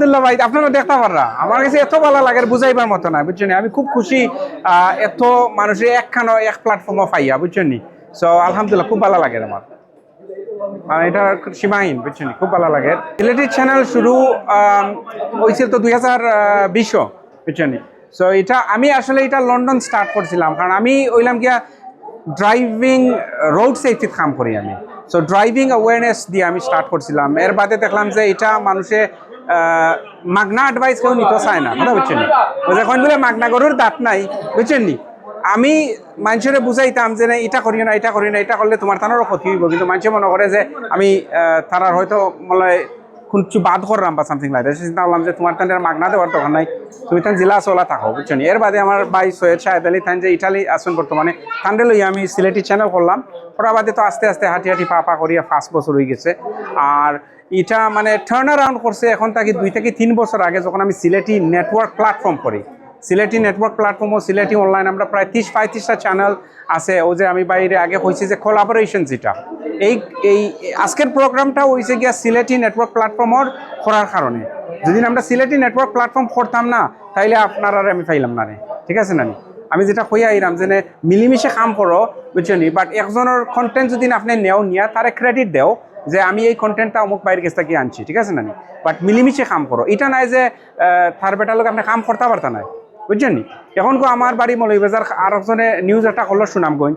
আলহামদুলিল্লাহ ভাই, আপনারা দেখতে পাররা। আমার কাছে এত ভালো লাগে, বুঝাইবার মতো না, বুঝছেন আমি খুব খুশি এত মানুষের একখানো এক প্ল্যাটফর্মে পাইয়া, বুঝছেন সো আলহামদুলিল্লাহ, খুব ভালো লাগে আমার। মানে এটা সীমাহীন, বুঝছেন খুব ভালো লাগে। চ্যানেল শুরু হয়েছিল তো দুই হাজার বিশও, বুঝছেন সো এটা আমি আসলে এটা লন্ডন স্টার্ট করছিলাম, কারণ আমি ওইলাম গিয়া ড্রাইভিং রোড সেফটির কাম করি আমি। সো ড্রাইভিং অ্যাওয়ারনেস দিয়ে আমি স্টার্ট করছিলাম। এর বাদে দেখলাম যে এটা মানুষে মাগনা অ্যাডভাইস কেউ নিতে চায় না। কথা বুঝছেন? নি? ওই যে এখন বলে মাগনা গরুর দাঁত নাই, বুঝছেন নি? আমি মানুষের বুঝাইতাম যে না, এটা করি না, এটা করি না, এটা করলে তোমার তানারও ক্ষতি হইব। কিন্তু মানুষে মনে করে যে আমি তারার হয়তো মানে হয় কিছু বাদ করলাম বা সামথিং লাইক চিন্তা করলাম যে তোমার তাদের মাগনা দেওয়ার দরকার নাই। তুমি তান জেলা চলা থাকো বুঝছ? এর বাদে আমার ভাই সৈয়দ শাহেদ আলী তান যে ইটালি আসুন বর্তমানে তান্ডে লইয়া আমি সিলেটি চ্যানেল করলাম। ওরা বাদে তো আস্তে আস্তে হাঁটি হাঁটি পা পা করিয়া পাঁচ বছর হয়ে গেছে। আর এটা মানে টার্ন অ্যারাউন্ড করছে এখন তাকে দুই থেকে তিন বছর আগে যখন আমি সিলেটি নেটওয়ার্ক প্ল্যাটফর্ম করি। সিলেটি নেটওয়ার্ক প্ল্যাটফর্ম ও সিলেটি অনলাইন আমরা প্রায় তিরিশ, পঁয়ত্রিশটা চ্যানেল আছে। ও যে আমি বাইরে আগে হয়েছে যে কোলাবোরেশন যেটা। এই এই, আজকের প্রোগ্রামটা হয়েছে গিয়া সিলেটি নেটওয়ার্ক প্ল্যাটফর্মর করার কারণে। যদি আমরা সিলেটি নেটওয়ার্ক প্ল্যাটফর্ম করতাম না, তাইলে আপনার আর আমি পাইলাম না রে। ঠিক আছে না নি? আমি যেটা কইয়া আইরাম যে মিলিমিশে কাম করো বুঝছ নি বাট একজনের কন্টেন্ট যদি আপনি নেও, নিয়া, তারে ক্রেডিট দেও। যে আমি এই কন্টেন্টটা অমুক বাইরের কাছ থেকে আনছি, ঠিক আছে না নি বাট মিলিমিশে কাম করো। এটা নাই যে থার বেটার লোক আপনি কাম করতে পারতা নাই। বুঝছেন এখন কো আমার বাড়ি মৌলভীবাজার আর একজনে নিউজ একটা করল সুনামগঞ্জ।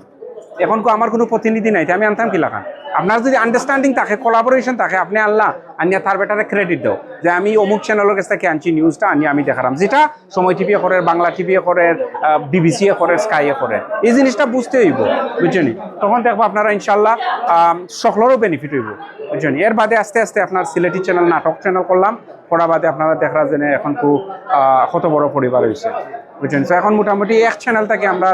এখন কো আমার কোনো প্রতিনিধি নাই আমি আনতাম কি লাগান? আপনার যদি আন্ডারস্ট্যান্ডিং থাকে কোলাবোরেশন থাকে, আপনি আল্লাহ আনিয়া তার বেটারে ক্রেডিট দাও। যে আমি অমুক চ্যানেলের কাছ থেকে আনছি নিউজটা আনি আমি দেখালাম যেটা সময় টিভিয়ে করে, বাংলা টিভিয়ে করে বিবিসি এ করে, স্কাইয়ে করে। এই জিনিসটা বুঝতে হইব, বুঝছেন? তখন দেখব আপনারা ইনশাল্লাহ সকলেরও বেনিফিট হইব, বুঝছেন? এর বাদে আস্তে আস্তে আপনার সিলেটি চ্যানেল নাটক চ্যানেল করলাম। করা বাদে আপনারা দেখা জেনে এখন খুব কত বড় পরিবার হয়েছে বুঝছেন? তো এখন মোটামুটি এক চ্যানেল থেকে আমরা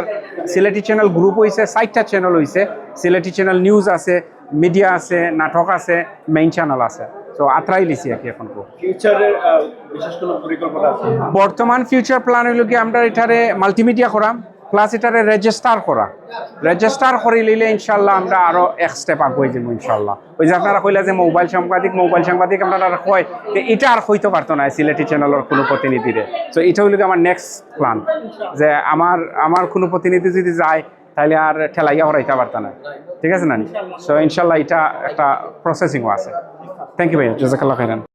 সিলেটি চ্যানেল গ্রুপ হয়েছে ষাটটা চ্যানেল হয়েছে সিলেটি চ্যানেল নিউজ আছে মিডিয়া আছে নাটক আছে মেইন চ্যানেল আছে। তো আত্রাই লিছি আর কি এখন খুব ফিউচারের আহ, বিশেষ কোনো পরিকল্পনা আছে? বর্তমান ফিউচার প্ল্যান হইল কি আমরা এটারে মাল্টিমিডিয়া করা প্লাস এটারে রেজিস্টার করা রেজিস্টার করে নিলে ইনশাল্লাহ আমরা আরও এক স্টেপ আগুয়ে যাব ইনশাল্লাহ। ওই যে আপনারা কইলা যে মোবাইল সাংবাদিক মোবাইল সাংবাদিক আপনারা কয় যে এটা আর হইতে পারতো না সিলেটি চ্যানেলের কোনো প্রতিনিধিরে। তো এটা হইল কি আমার নেক্সট প্ল্যান যে আমার আমার কোনো প্রতিনিধি যদি যায় তাহলে আর ঠেলাইয়া হরাইতে পারত না। ঠিক আছে না সো ইনশাল্লাহ এটা একটা প্রসেসিংও আছে। থ্যাংক ইউ ভাইয়া, জাজাকাল্লাহ খাইরান।